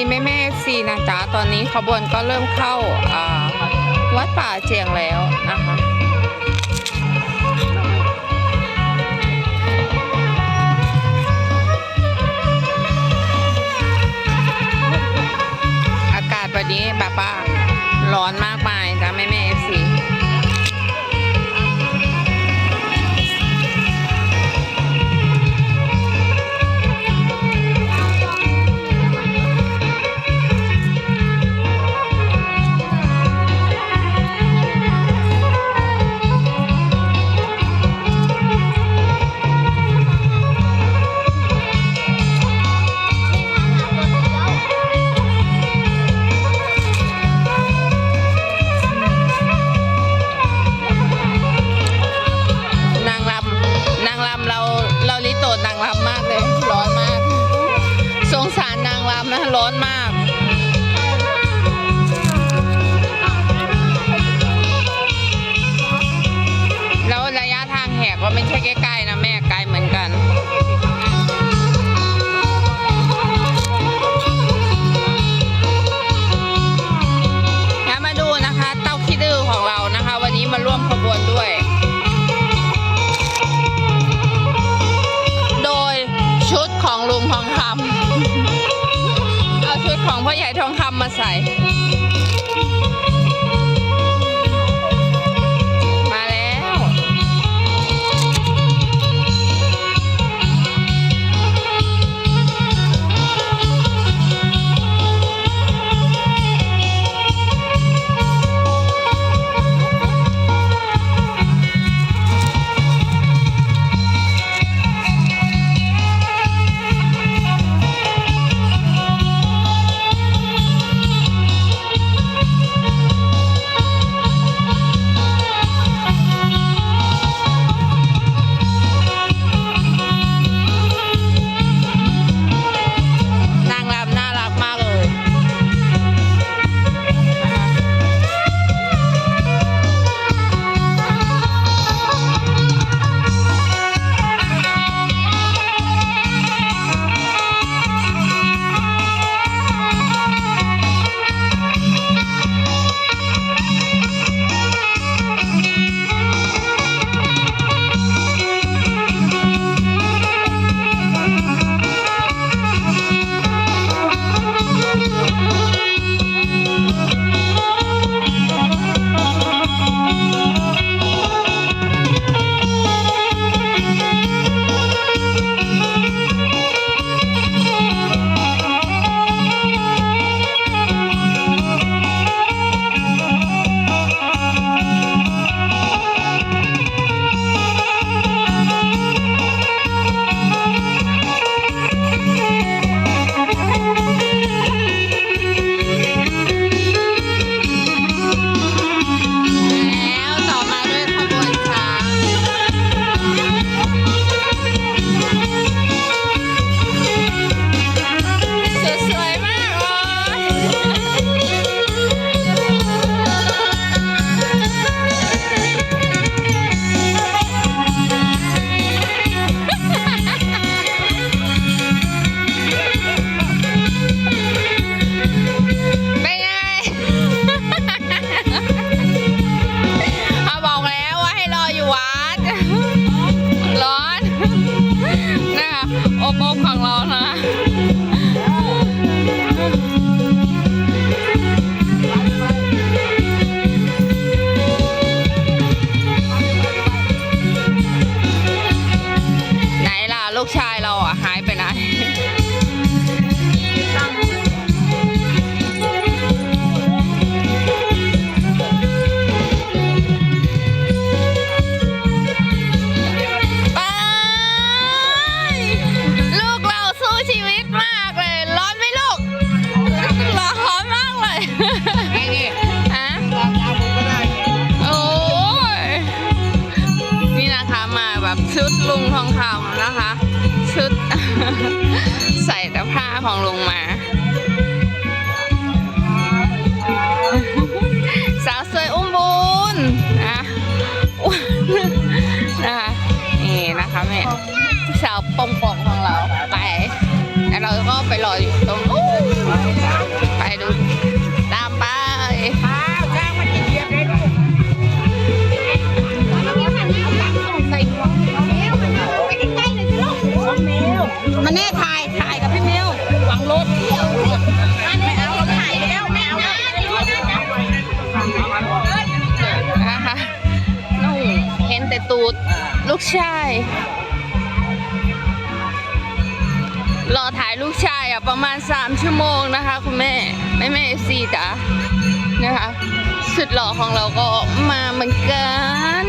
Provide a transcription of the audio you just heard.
ดีแม่แม่ซีนะจ๊ะตอนนี้ขบวนก็เริ่มเข้าอ่าวัดป่าเจียงแล้วนะคะอากาศวันนี้แบบว่าร้อนมาการนางรำนะร้อนมากแล้วระยะทางแหกก็ไม่ใช่ใกล้ๆนะแม่ ของพ่อใหญ่ทองคำมาใส่ ชุดลุงทองคำนะคะ ชุด ใส่แต่ผ้าของลุงมา สาวสวยอุ้มบุญนะนนะคะนี่นะคะแม่สาวปองปองของ ต่ตูด ลูกชายรอถ่ายลูกชายอะประมาณ 3 ชั่วโมงนะคะ คุณแม่แม่แม่เอฟซีจ้ะนะคะ สุดหล่อของเราก็มาเหมือนกัน